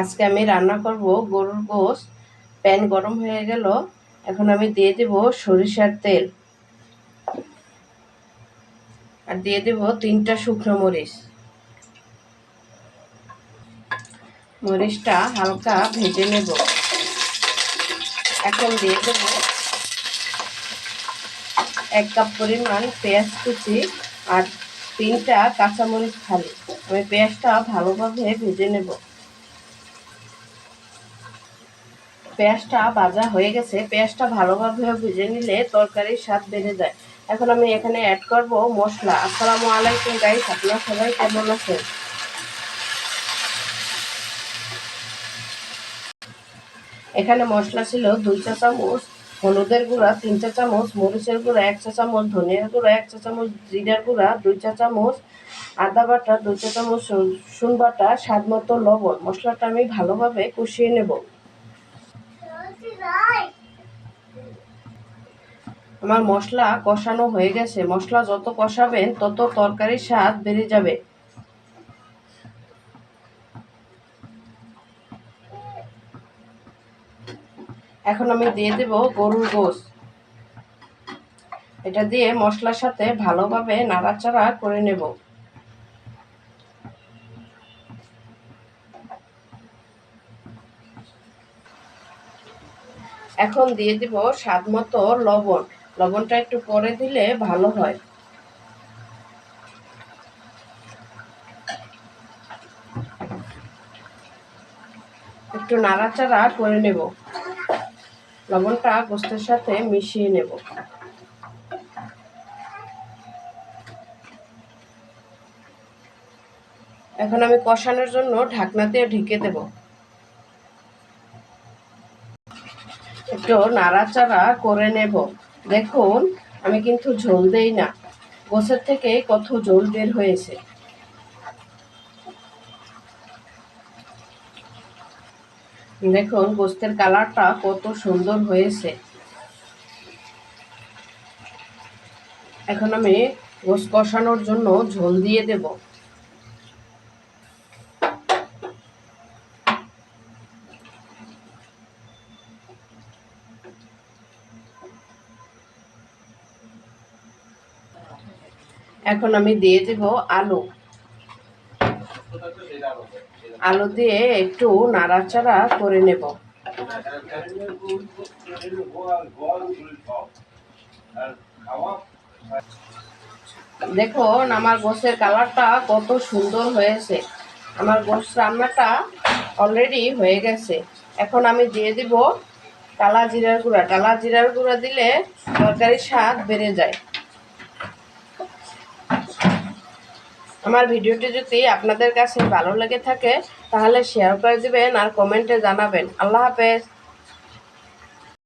আজকে আমি রান্না করব গরুর গোস প্যান গরম হয়ে গেল। এখন আমি দিয়ে দেব সরিষার তেল। আর দিয়ে দেব তিনটা শুকনো মরিচ। মরিচটা হালকা ভেজে নেব। এখন দিয়ে দেব এক কাপ পরিমাণ পেঁয়াজ কুচি আর তিনটা কাঁচামরিচ খালি আমি পেঁয়াজটা ভালোভাবে ভেজে নেব। পেঁয়াজটা ভাজা হয়ে গেছে, পেঁয়াজটা ভালোভাবে ভেজে নিলে তরকারির স্বাদ বেড়ে যায়। এখন আমি এখানে অ্যাড করব মশলা। আসসালামু আলাইকুম গাইস আপনারা সবাই কেমন আছেন? এখানে মশলা ছিল দুই চা চামচ হলুদের গুঁড়া, তিন চা চামচ মরিচের গুঁড়া, এক চা চামচ ধনিয়ার গুঁড়া, এক চা চামচ জিরার গুঁড়া, দুই চা চামচ আদা বাটা, দুই চা চামচ রসুন বাটা স্বাদ মতো লবণ। মশলাটা আমি ভালোভাবে কষিয়ে নেব। আমার মশলা কষানো হয়ে গেছে। মশলা যত কষাবেন, তত তরকারির স্বাদ বেড়ে যাবে। এখন আমি দিয়ে দেব গরুর গোস এটা দিয়ে মশলার সাথে ভালোভাবে নাড়াচাড়া করে নেব। এখন দিয়ে দিব স্বাদ মতো লবণ। লবণটা একটু পরে দিলে ভালো হয়। একটু নাড়াচাড়া করে নেব। লবণটা গোস্তের সাথে মিশিয়ে নেব। এখন আমি কষানোর জন্য ঢাকনা দিয়ে ঢেকে দেব। একটু নাড়াচাড়া করে নেব। দেখুন, আমি কিন্তু ঝোল দেই না। গোসের থেকে কত ঝোল বের হয়েছে। দেখুন, গোস্তের কালারটা কত সুন্দর হয়েছে। এখন আমি গোস কষানোর জন্য ঝোল দিয়ে দেব। এখন আমি দিয়ে দেব আলু। আলু দিয়ে একটু নাড়াচাড়া করে নেব। দেখুন, আমার গোসের কালারটা কত সুন্দর হয়েছে। আমার গোস রান্নাটা অলরেডি হয়ে গেছে। এখন আমি দিয়ে দিব টালা জিরার গুঁড়া। টালা জিরার গুঁড়া দিলে তরকারির স্বাদ বেড়ে যায়। আমার ভিডিওটি যদি আপনাদের কাছে ভালো লেগে থাকে, তাহলে শেয়ার করে দেবেন আর কমেন্টে জানাবেন। আল্লাহ হাফেজ।